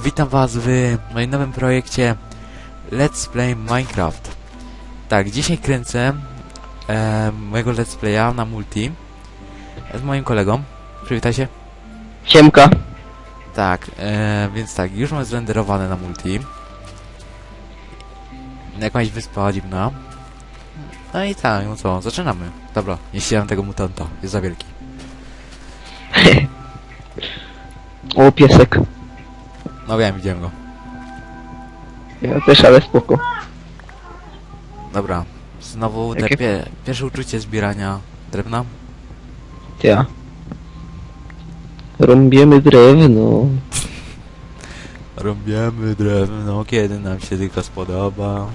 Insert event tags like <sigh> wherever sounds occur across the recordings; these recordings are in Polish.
Witam was w moim nowym projekcie Let's Play Minecraft. Tak, dzisiaj kręcę e, mojego Let's Playa na multi z moim kolegą. Przywitaj się. Siemka. Tak, e, więc tak, już mam zrenderowane na multi. Jakaś wyspa dziwna. No i tak, no co, zaczynamy. Dobra, nie ściąłem tego mutanta, jest za wielki. <laughs> O, piesek. No wiem, widziałem go. Ja też, ale spoko. Dobra, znowu te Jakie- pie pierwsze uczucie zbierania drewna. Ja. Rąbiemy drewno. Robiemy drewno, kiedy nam się tylko spodoba.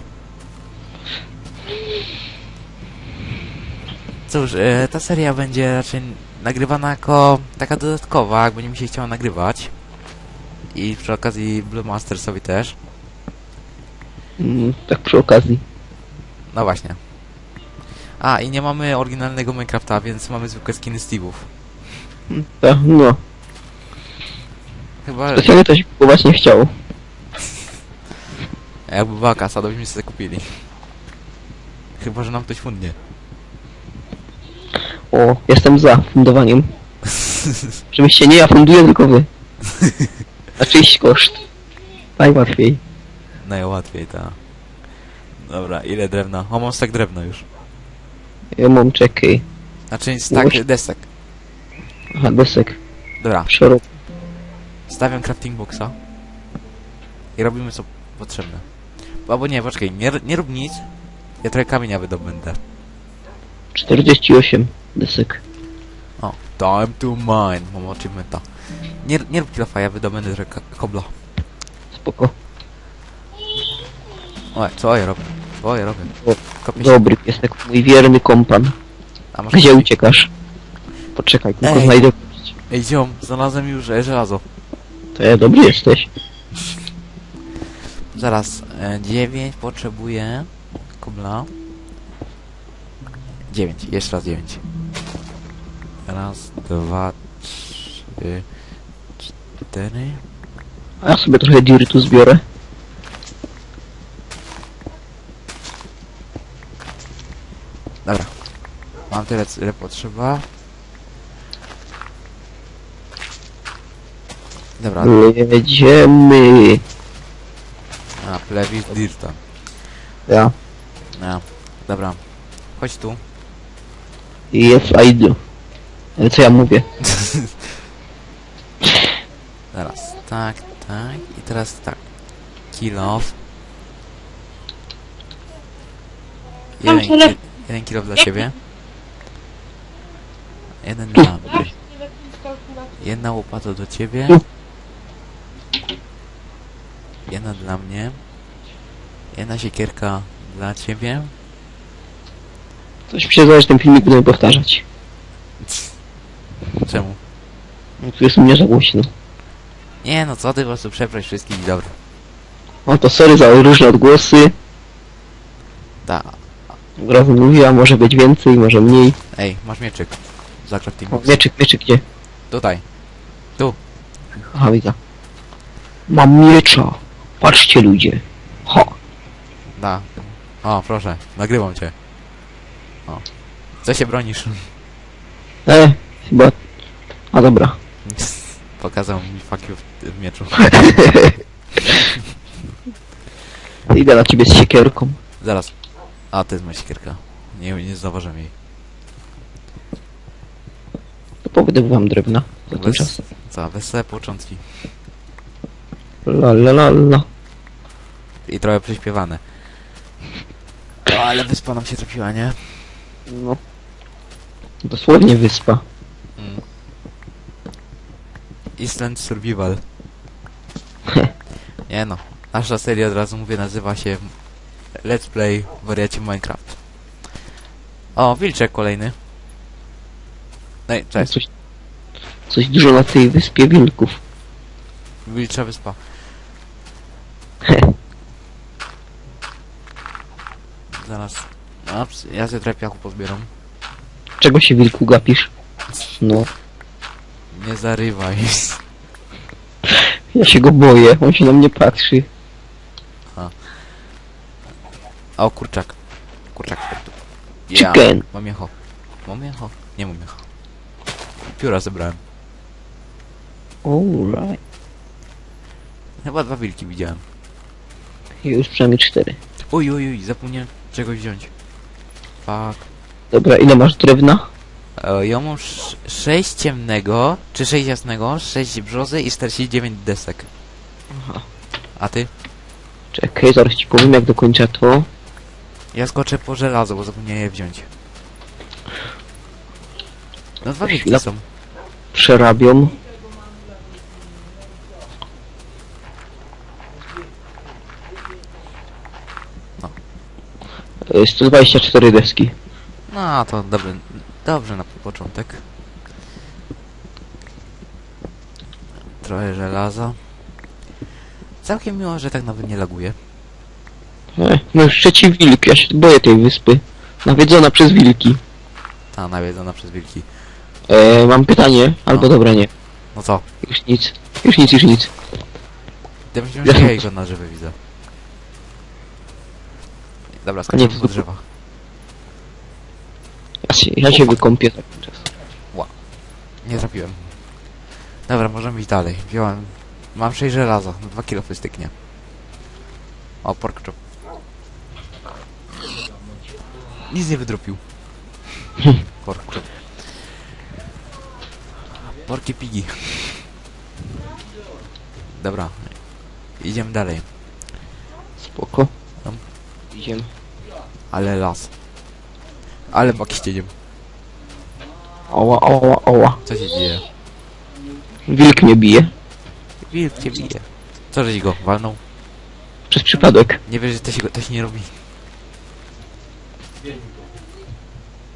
Cóż, e, ta seria będzie raczej nagrywana jako taka dodatkowa, jak będzie mi się chciało nagrywać. I przy okazji Blue Mastersowi też. Mm, tak przy okazji. No właśnie. A, i nie mamy oryginalnego Minecrafta, więc mamy zwykłe skiny Steve'ów. Tak, no. Chyba, Specjalnie to się kupować nie chciało. jakby była kasa, to byśmy sobie kupili. Chyba, że nam ktoś fundnie. O, jestem za fundowaniem. <laughs> Żebyście nie ja funduję, tylko wy. <laughs> Na czyjś koszt. Najłatwiej. Najłatwiej, ta. Dobra, ile drewna? O, mam stak drewna już. Ja mam czekaj. Znaczy stak Łoś- desek. Aha, desek. Dobra, Szerok. stawiam crafting boxa. I robimy co potrzebne. Albo nie, poczekaj, nie, nie rób nic. Ja trochę kamienia wydobędę. 48 desek. O, time to mine. Mam achievementa. Nie, nie rób kilofa, ja wydobędę ka- kobla. Spoko. O, co ja robię? Co ja robię? Kopię się. Dobry piesek, mój wierny kompan. A masz... Gdzie uciekasz? Poczekaj, tylko Ej. znajdę. Ej, ziom, znalazłem już e, żelazo. To ja dobry jesteś. Zaraz, e, 9 potrzebuję kobla. 9, jeszcze raz 9. Raz, dwa, trzy, cztery. A ja sobie trochę dirtu zbiorę. Dobra. Mam tyle, ile potrzeba. Dobra, Jedziemy. a, plewi dirta. Ja. A, dobra. Chodź tu. Yes, I do. Ale co ja mówię? Zaraz, tak, tak. I teraz tak. Kill off. Jeden, ki jeden kill off dla ciebie. Jeden dla mnie. Jedna łopata do ciebie. Jedna dla mnie. Jedna siekierka dla ciebie. Coś mi się zdaje, że ten filmik będę powtarzać. Czemu? No, Tu jest u mnie za głośno. Nie no co ty, po prostu przeproś wszystkich i dobra. O to sorry za różne odgłosy. Ta, Od razu mówię, a może być więcej, może mniej. ej, masz mieczyk. Za crafting O, box. mieczyk, mieczyk gdzie? Tutaj. Aha, widzę. Mam miecza. Patrzcie ludzie. Ha. Da. O, proszę, nagrywam cię. O. Co się bronisz? E, chyba... A dobra. <laughs> Pokazał mi fuck you w, w mieczu. <laughs> Idę na ciebie z siekierką. Zaraz. A, to jest moja siekierka. Nie, nie zauważyłem jej. To powydobywam drewna. Za ten czas. co, wesołe początki. La la la la. I trochę prześpiewane. O, ale wyspa nam się trafiła, nie? No. Dosłownie wyspa. Mm. Island Survival. <laughs> Nie no. Nasza seria od razu mówię nazywa się Let's Play w wariacie Minecraft. O, wilczek kolejny. No i cześć. Coś, coś dużo na tej wyspie wilków. Wilcza wyspa. <laughs> Zaraz. Ups, ja ze trochę piachu pozbieram. Czego się wilku gapisz? No. Nie zarywaj. Ja się go boję, on się na mnie patrzy. O, kurczak. Kurczak. Ja. Chicken. Mam jecho. Mam jecho? Nie mam jecho. Pióra zebrałem. Alright. Chyba dwa wilki widziałem. Już przynajmniej cztery. Uj, uj, uj, zapomniałem czegoś wziąć. Fuck. Dobra, ile masz drewna? E, ja mam sz- 6 ciemnego, czy 6 jasnego, 6 brzozy i 49 desek. Aha. A ty? Czekaj, zaraz ci powiem jak dokończę to. Ja skoczę po żelazo, bo zapomniałem je wziąć. No dwa Chwila. są. Przerabiam. No. E, 124 deski. No, to dobry, dobrze na początek. Trochę żelaza. Całkiem miło, że tak nawet nie laguje. E, no już trzeci wilk, ja się boję tej wyspy. Nawiedzona przez wilki. Ta nawiedzona przez wilki. E, mam pytanie, albo No. dobra nie. No co? Już nic. Już nic, już nic. Ja myślałem, że ja <laughs> go na żywy widzę. Dobra, skoczymy to po super. drzewach. Ja się, ja się wykąpię za ten czas. Nie trafiłem. Dobra, możemy iść dalej. Wziąłem... Mam 6 żelaza, no 2 kilo styknie. O, pork chop. Nic nie wydropił. <laughs> pork chop. Porki pigi. Dobra. Idziemy dalej. Spoko. Tam. Idziemy. Ale las. Ale bakiścieniem. Oła, oła, oła. Co się dzieje? Wilk mnie bije. Wilk cię bije. Co, żeś go walnął? Przez przypadek. Nie wiesz, że to się, to się nie robi.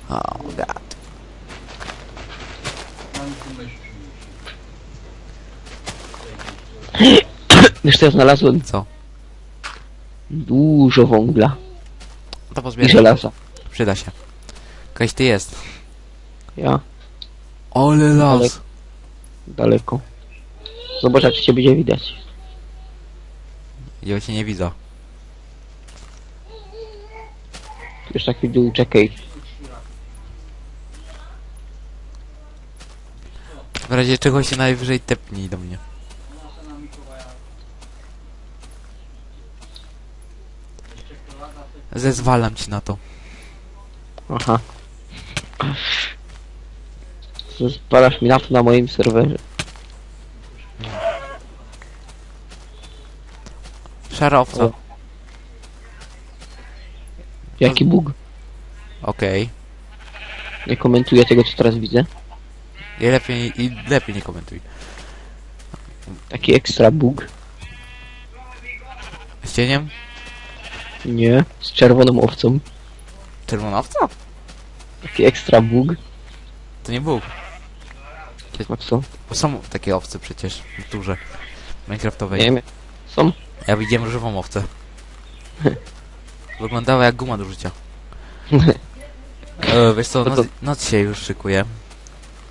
Oh god. <clears throat> Wiesz co ja znalazłem? Co? Dużo węgla To i pozbieraj. żelaza. Przyda się. Kaś ty jest. Ja. Ale las. Daleko. Zobacz jak cię będzie widać. Ja cię nie widzę. Już taki dół, czekaj. W razie czego się najwyżej tepnij do mnie. Zezwalam ci na to. Aha. Spalasz mi na to na moim serwerze. Szara owca. O. Jaki bóg? Okej. Nie komentuję tego co teraz widzę. I lepiej, i lepiej nie komentuj. Taki ekstra bóg. Z cieniem? Nie. Z czerwoną owcą. Czerwona owca? Taki ekstra bóg. To nie Bóg. A co? Bo są takie owce przecież w naturze Minecraftowej. Nie wiem. Są? Ja widziałem różową owcę. Wyglądała jak guma do rzucia. E, wiesz co, No noc, noc się już szykuje.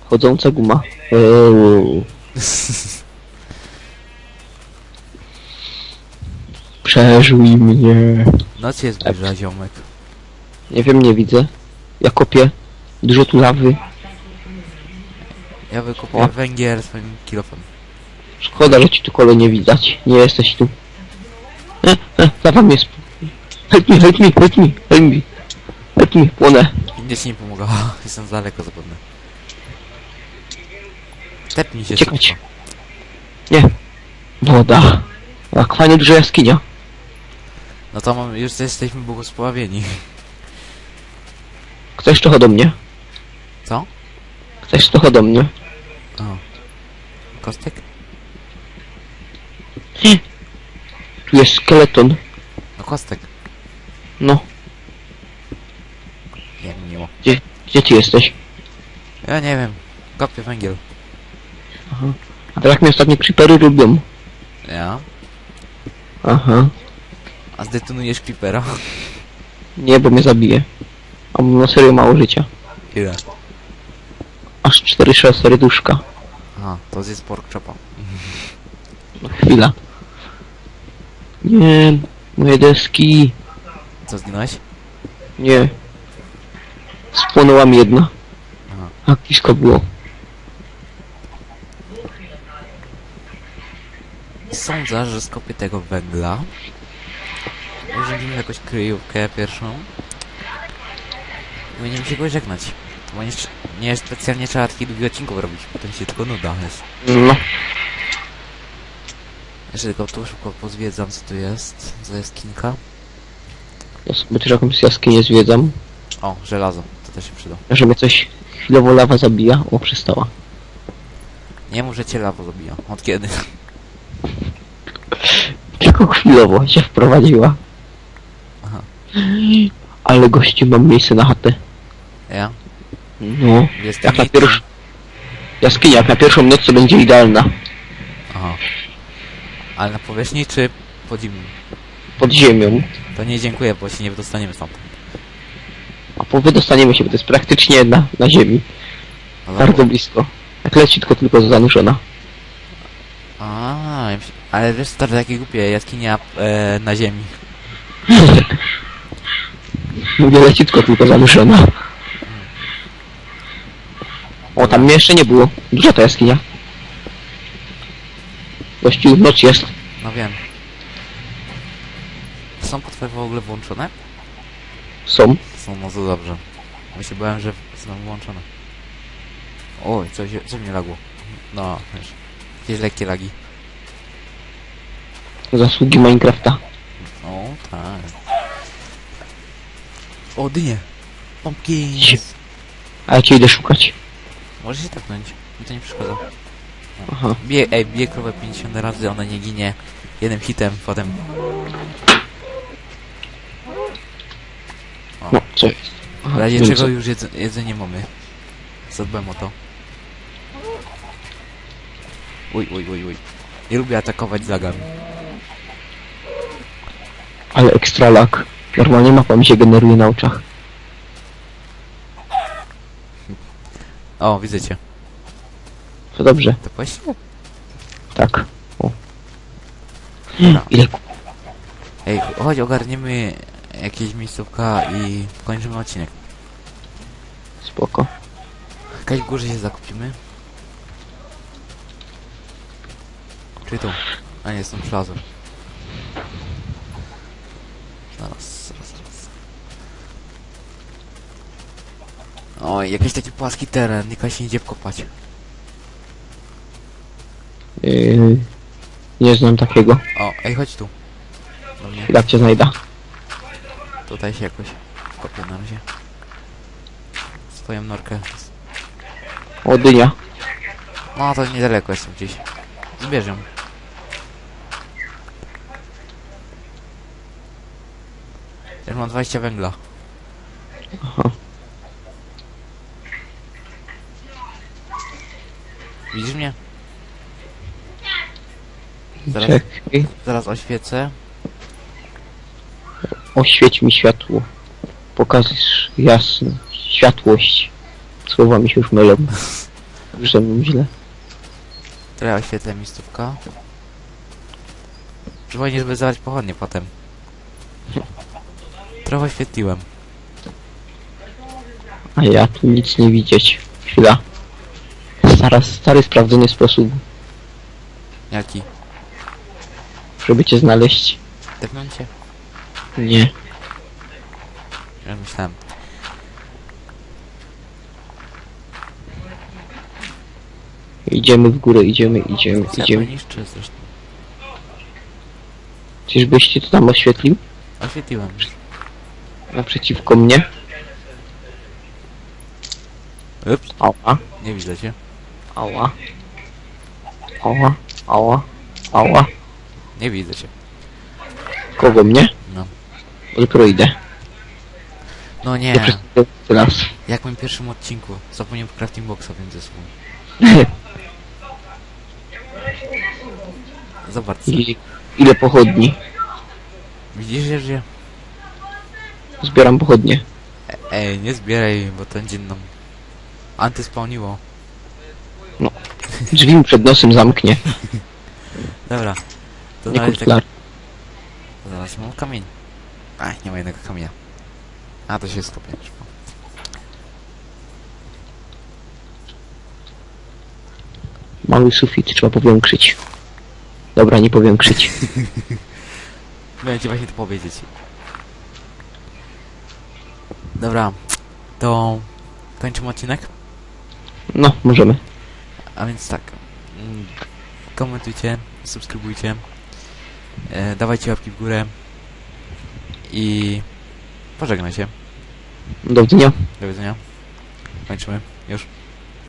Chodząca guma. Eee. <laughs> Przeżuj mnie. Noc się zbliża, ziomek. Nie wiem, nie widzę. Ja kopię. Dużo tu lawy. Ja wykupię O. węgiel swoim kilofem. Szkoda, że ci tu kole nie widać. Nie jesteś tu. E, e, lawa mnie sp... Help me, help me, help me, help me. Help me, płonę. Nigdzie ci nie pomogła. <laughs> Jestem za daleko zapewne. Tepnij się Uciekać. szybko. Nie. Woda. Jak fajnie duża jaskinia. No to mam, już jesteśmy błogosławieni. Ktoś trochę do mnie. Co? Ktoś trochę do mnie. O. Kostek? Tu jest skeleton. No kostek. No, Jak miło. gdzie ty jesteś? Ja nie wiem. Kopię węgiel. A teraz mnie ostatnie creepery lubią. Ja? Aha. A zdetonujesz creepera? Nie, bo mnie zabije. A mam na serio mało życia. Ile? Aż 4 serduszka. Aha, to jest pork chopa. No, chwila. Nie, moje deski. Co zginąłeś? Nie. Spłonęła mi jedna. Aha. A blisko było. Sądzę, że skopię tego węgla. Urządzimy jakąś kryjówkę pierwszą. I będziemy się go żegnać. Bo nie, nie specjalnie trzeba takich długich odcinków robić, potem się tylko nuda jest. No. Jeszcze tylko tu szybko pozwiedzam co tu jest. Co jest kinka. Ja sobie też jakąś jaskinię zwiedzam. O, żelazo. To też się przyda. Że mnie coś chwilowo lawa zabija. O, przestała. Nie mów, że cię lawo zabija. Od kiedy? Tylko chwilowo się wprowadziła. Aha. Ale gości mam miejsce na chatę. Ja? No. Jest Jak na nic. pierwszy... Jaskinia, jak na pierwszą noc to będzie idealna. Aha. Ale na powierzchni czy pod ziemią? Pod ziemią. To nie dziękuję, bo się nie wydostaniemy stąd. A po wydostaniemy się, bo to jest praktycznie na, na ziemi. No Bardzo blisko. Jak leci, tylko tylko zanurzona. A, ja myśl- ale wiesz, to takie głupie, jaskinia e, na ziemi. <laughs> Mówię leciutko, tylko zanurzona. O, tam mnie jeszcze nie było. Duża ta jaskinia. Gościu, noc jest. No wiem. Są potwory w ogóle włączone? Są. Są, no to dobrze. Bo się bałem, że są włączone. Oj, coś, co mnie lagło. No, wiesz. Jakieś lekkie lagi. Zasługi Minecrafta. O, tak. O, dynie! Pumpkins! A ja cię idę szukać. Możesz się tapnąć. Mi to nie przeszkadza. Aha. Bie, ej, bije krowę 50 razy, ona nie ginie. Jednym hitem, potem... No, co jest? W Aha, razie wiem czego co. już jedz jedzenie mamy. Zadbałem o to. Uj, uj, uj, uj. Nie lubię atakować z lagami. Ale ekstra lag. Normalnie mapa mi się generuje na oczach. O, widzę cię. To dobrze. To właściwie? Tak. O. Dobra. Ile ku- Ej, chodź, ogarniemy jakieś miejscówka i kończymy odcinek. Spoko. Jakaś w górze się zakupimy. Czy tu? A nie, jestem przylazłem. Zaraz, zaraz, zaraz. Oj, jakiś taki płaski teren, nikt się nie idzie wkopać. Yy, nie znam takiego. O, ej, chodź tu. Do mnie. Jak cię znajdę? Tutaj się jakoś kopię na razie. Swoją norkę. O, dynia. No, to niedaleko jestem gdzieś. Zbierz ją. Już mam 20 węgla. Aha. Widzisz mnie? Zaraz, Czekaj. zaraz oświecę. Oświeć mi światło. Pokażesz jasno. Światłość. Słowa mi się już mylą. <laughs> Że mam źle. Trochę oświetlę miejscówka. Przypomnij, żeby zabrać pochodnie potem. Trochę oświetliłem. A ja tu nic nie widzieć. Chwila. Stara, stary, sprawdzony sposób, Jaki? żeby cię znaleźć. Tepnąć cię? Nie. Ja myślałem. Idziemy w górę, idziemy, idziemy, idziemy. niszczę zresztą. Czyżbyś cię to tam oświetlił? Oświetliłem. Naprzeciwko mnie? Ups, Ała, nie widzę cię. Ała. Ała, ała, ała. Nie widzę cię. Kogo mnie? No. Dopiero idę. No Nie teraz. Jak w moim pierwszym odcinku. Zapomniałem crafting boxa, więc ze sobą. <laughs> Zobacz. I ile pochodni? Widzisz, że że- Zbieram pochodnie. E- Ej, nie zbieraj, bo to będzie nam antyspawniło. Drzwi mi przed nosem zamknie. Dobra. To Nie razie kup tak... Zaraz mam kamień. Ach, nie ma jednego kamienia. A, to się skopię. Mały sufit, trzeba powiększyć. Dobra, nie powiększyć. <laughs> Miałem ci właśnie to powiedzieć. Dobra, to kończymy odcinek. No, możemy. A więc tak. mm, Komentujcie, subskrybujcie. E, dawajcie łapki w górę. I pożegnaj się. Do widzenia. Do widzenia. Kończymy. Już.